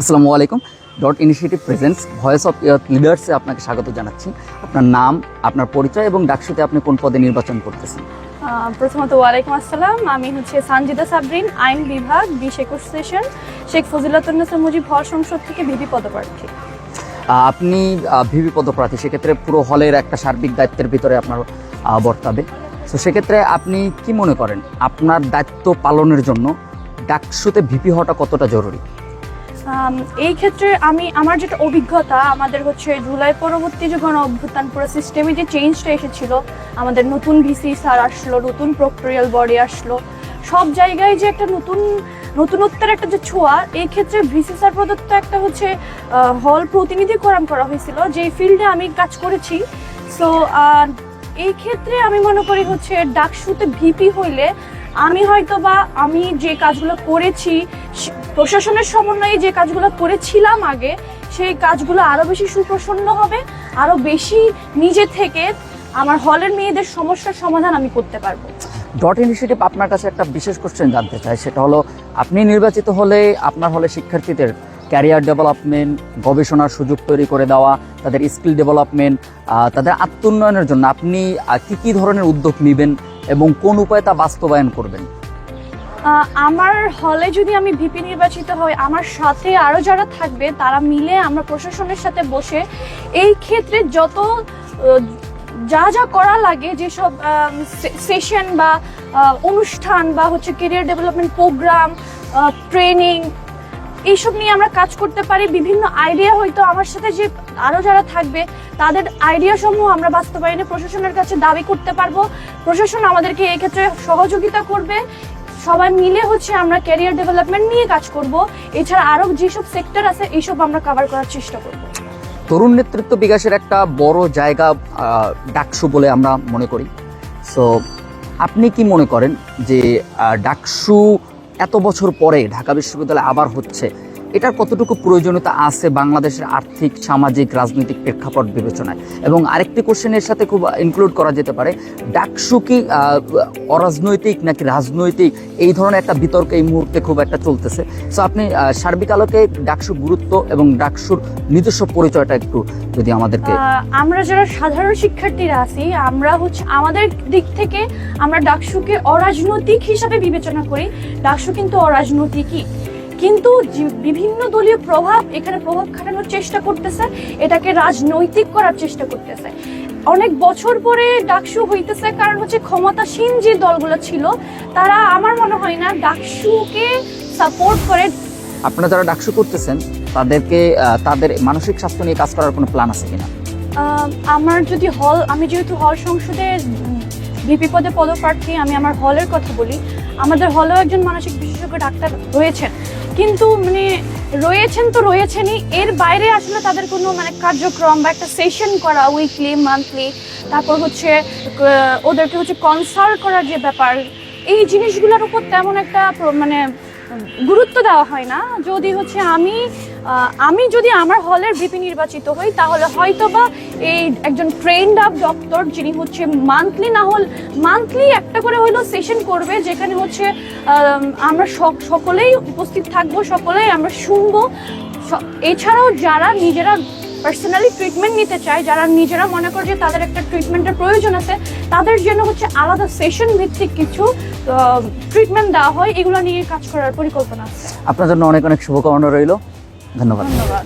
আসসালামু আলাইকুম। Dot initiative presents voice of earth লিডার্সে আপনাকে স্বাগত জানাচ্ছি। আপনার নাম আপনার পরিচয় এবং ডাকসুতে আপনি কোন পদে নির্বাচন করতেছেন? প্রথমত ওয়ালাইকুম আসসালাম। আমি হচ্ছে সানজিদা সাবরিন আইন বিভাগ বিশ একুশ সেশন শেখ ফজিলাতুন্নেসা মুজিব হল সংসদ থেকে ভিপি পদপ্রার্থী। আপনি ভিভি পদপ্রার্থী সেক্ষেত্রে পুরো হলের একটা সার্বিক দায়িত্বের ভিতরে আপনার বর্তাবে। তো সেক্ষেত্রে আপনি কি মনে করেন আপনার দায়িত্ব পালনের জন্য ডাকসুতে ভিপি হওয়াটা কতটা জরুরি? এই ক্ষেত্রে আমি, আমার যেটা অভিজ্ঞতা, আমাদের হচ্ছে জুলাই পরবর্তী যে গণ অভ্যুত্থান, পুরো সিস্টেমে যে চেঞ্জটা এসেছিল, আমাদের নতুন ভিসি স্যার আসলো, নতুন প্রক্টোরিয়াল বডি আসলো, সব জায়গায় যে একটা নতুন, নতুনত্বের একটা যে ছোঁয়া, এই ক্ষেত্রে ভিসি স্যার প্রদত্ত একটা হচ্ছে হল প্রতিনিধিকরণ করা হয়েছিল যে ফিল্ডে আমি কাজ করেছি। সো এই ক্ষেত্রে আমি মনে করি হচ্ছে ডাকসুতে ভিপি হইলে, আমি হয়তো বা আমি যে কাজগুলো করেছি প্রশাসনের সমন্বয়ে যে কাজগুলো করেছিলাম আগে, সেই কাজগুলো আরও বেশি সুপ্রসন্ন হবে, আরও বেশি নিজে থেকে আমার হলের মেয়েদের সমস্যার সমাধান আমি করতে পারব। ডট ইনিশিয়েটিভ আপনার কাছে একটা বিশেষ কোশ্চেন জানতে চাই, সেটা হলো, আপনি নির্বাচিত হলে আপনার হলে শিক্ষার্থীদের ক্যারিয়ার ডেভেলপমেন্ট গবেষণার সুযোগ তৈরি করে দেওয়া, তাদের স্কিল ডেভেলপমেন্ট তাদের আত্মোন্নয়নের জন্য আপনি কি কি ধরনের উদ্যোগ নেবেন এবং কোন উপায়ে তা বাস্তবায়ন করবেন? আমার হলে যদি আমি ভিপি নির্বাচিত হই, আমার সাথে আরও যারা থাকবে, তারা মিলে আমরা প্রশাসনের সাথে বসে এই ক্ষেত্রে যত যা যা করা লাগে, যেসব সেশন বা অনুষ্ঠান বা হচ্ছে কেরিয়ার ডেভেলপমেন্ট প্রোগ্রাম ট্রেনিং এইসব নিয়ে আমরা কাজ করতে পারি। বিভিন্ন আইডিয়া হয়তো আমার সাথে যে আরও যারা থাকবে, তাদের আইডিয়া সমূহ আমরা বাস্তবায়নে প্রশাসনের কাছে দাবি করতে পারব। প্রশাসন আমাদেরকে এক্ষেত্রে সহযোগিতা করবে সবাই মিলে হচ্ছে আমরা ক্যারিয়ার ডেভেলপমেন্ট নিয়ে কাজ করব। এছাড়া আরও যেসব সেক্টর আছে, এইসব আমরা কভার করার চেষ্টা করব। তরুণ নেতৃত্ব বিকাশের একটা বড় জায়গা ডাকসু বলে আমরা মনে করি। সো আপনি কি মনে করেন যে ডাকসু এত বছর পরে ঢাকা বিশ্ববিদ্যালয় আবার হচ্ছে? এটার কতটুকু প্রয়োজনীয়তা আছে বাংলাদেশের আর্থিক, সামাজিক, রাজনৈতিক প্রেক্ষাপট বিবেচনায়? এবং আরেকটি কোশ্চেনের সাথে খুব ইনক্লুড করা যেতে পারে, ডাকসু কি অরাজনৈতিক নাকি রাজনৈতিক? এই ধরনের একটা বিতর্ক এই মুহূর্তে খুব একটা চলতেছে। সো আপনি সার্বিক আলোকে ডাকসুর গুরুত্ব এবং ডাকসুর নিজস্ব পরিচয়টা একটু যদি আমাদেরকে আমরা যারা সাধারণ শিক্ষার্থীরা আছি, আমরা হচ্ছে আমাদের দিক থেকে আমরা ডাকসুকে অরাজনৈতিক হিসাবে বিবেচনা করি। ডাকসু কিন্তু অরাজনৈতিকই। কিন্তু বিভিন্ন দলীয় প্রভাব এখানে প্রভাব খাটানোর চেষ্টা করতেছে এটাকে রাজনৈতিক করার চেষ্টা করতেছে। অনেক বছর পরে ডাকসু হইতেছে কারণ হচ্ছে ক্ষমতাসীন যে দলগুলো ছিল তারা আমার মনে হয় না ডাকসুকে সাপোর্ট করে। আপনারা যারা ডাকসু করতেছেন তাদেরকে তাদের মানসিক স্বাস্থ্য নিয়ে কাজ করার কোনো প্ল্যান আছে কিনা? আম, আমার যদি হল আমি যেহেতু হল সংসদে ভিপি পদে পদপ্রার্থী আমি আমার হলের কথা বলি। আমাদের হলেও একজন মানসিক বিশেষজ্ঞ ডাক্তার রয়েছেন কিন্তু মানে রয়েছেন তো রয়েছেনই। এর বাইরে আসলে তাদের কোনো মানে কার্যক্রম বা একটা সেশন করা উইকলি মান্থলি তারপর হচ্ছে ওদেরকে হচ্ছে কনসাল্ট করার যে ব্যাপার, এই জিনিসগুলোর উপর তেমন একটা মানে গুরুত্ব দেওয়া হয় না। যদি হচ্ছে আমি আমি যদি আমার হলের ভিপি নির্বাচিত হই, তাহলে হয়তো বা এই একজন ট্রেন্ড আপ ডক্টর যিনি হচ্ছে মান্থলি না হল মান্থলি একটা করে হইল সেশন করবে, যেখানে হচ্ছে আমরা সকলেই উপস্থিত থাকব, সকলেই আমরা শুনব। এছাড়াও যারা নিজেরা পার্সোনালি ট্রিটমেন্ট নিতে চায় যারা নিজেরা মনে করে যে তাদের একটা ট্রিটমেন্টের প্রয়োজন আছে তাদের জন্য হচ্ছে আলাদা সেশন ভিত্তিক কিছু ট্রিটমেন্ট দেওয়া হয় এগুলো নিয়ে কাজ করার পরিকল্পনা আছে। আপনার জন্য অনেক অনেক শুভকামনা রইল। ধন্যবাদ। ধন্যবাদ।